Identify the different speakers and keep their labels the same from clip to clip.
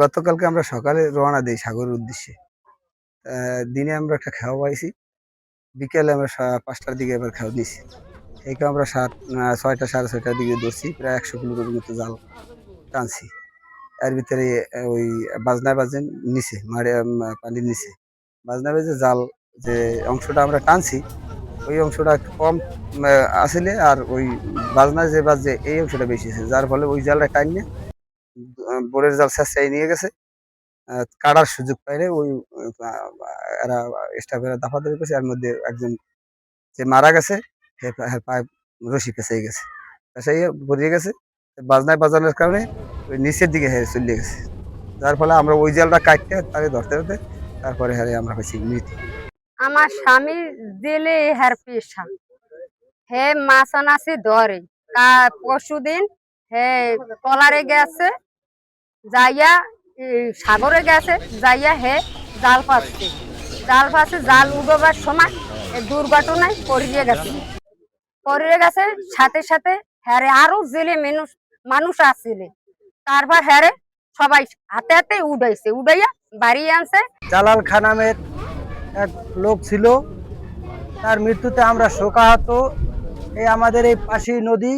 Speaker 1: গতকালকে আমরা সকালে রওনা দিই সাগরের উদ্দেশ্যে। দিনে আমরা একটা খেয়া পাইছি। বিকেলে আমরা পাঁচটার দিকে এবার খেয়া দিয়েছি এইকে আমরা সাত ছয়টা, সাড়ে ছয়টার দিকে ধরছি, প্রায় একশো কিলোমিটার মতো জাল টানছি। এর ভিতরে ওই বাজনা বাজেন নিচে মারে পানির নিচে। বাজনায় বাজে জাল যে অংশটা আমরা টানছি, ওই অংশটা কম আসলে আর ওই বাজনায় যে বাজে এই অংশটা বেশি আছে যার ফলে ওই জালটা টাইনে বোরের জাল শেষাই নিয়ে গেছে। কাটার সুযোগ পাইলে ওই এরা স্টাফেরা দাফাদাফি করছে, এর মধ্যে একজন যে মারা গেছে পায়ে রশি পেঁচাই গেছে। পেঁচাইয়ে ভরিয়ে গেছে বাজনায় বাজানোর কারণে ওই নিচের দিকে চলে গেছে। যার ফলে আমরা ওই জালটা কাটতে, তাকে ধরতে ধরতে তারপরে হ্যাঁ আমরা পাইছি মৃত।
Speaker 2: আমার স্বামী দিলে হের পেশা হে মাছ আনাছে ধরে পরশুদিন, হে টলারে গেছে, যাইয়া সাগরে গেছে, যাইয়া হে জাল পাচ্ছে জাল পাচ্ছে জাল উঠবার সময় দুর্ঘটনায় পড়িয়ে গেছে। পড়িয়ে গেছে, সাথে সাথে হ্যারে আরও জেলে মানুষ মানুষ আসছিলে তারপর হ্যারে সবাই হাতে হাতে উঠাইছে উঠাইয়া বাড়ি আনছে।
Speaker 3: জালাল খান নামের এক লোক ছিল। তার মৃত্যুতে আমরা শোকাহত। এই আমাদের এই পাশি নদী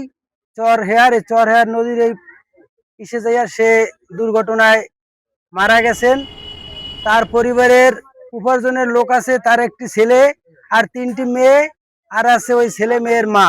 Speaker 3: চর হেয়ার এই চর হেয়ার নদীর এই ইসে যাইয়া সে দুর্ঘটনায় মারা গেছেন। তার পরিবারের উপার্জনের লোক আছে, তার একটি ছেলে আর তিনটি মেয়ে, আর আছে ওই ছেলে মেয়ের মা।